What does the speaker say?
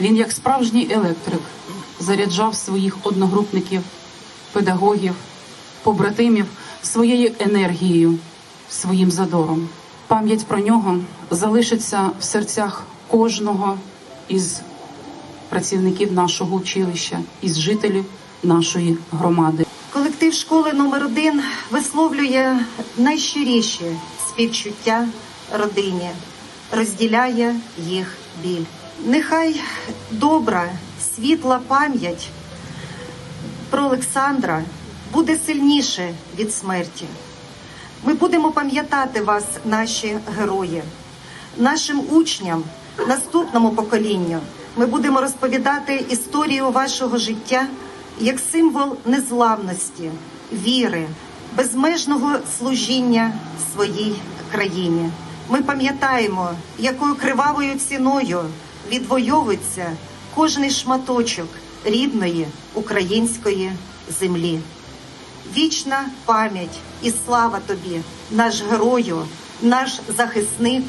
Він, як справжній електрик, заряджав своїх одногрупників, педагогів, побратимів своєю енергією, своїм задором. Пам'ять про нього залишиться в серцях кожного із працівників нашого училища, із жителів нашої громади. Колектив школи номер 1 висловлює найщиріші співчуття родині, розділяє їх біль. Нехай добра, світла пам'ять про Олександра буде сильніше від смерті. Ми будемо пам'ятати вас, наші герої, нашим учням, наступному поколінню. Ми будемо розповідати історію вашого життя як символ незламності, віри, безмежного служіння своїй країні. Ми пам'ятаємо, якою кривавою ціною відвоюється кожний шматочок рідної української землі. Вічна пам'ять і слава тобі, наш герою, наш захисник,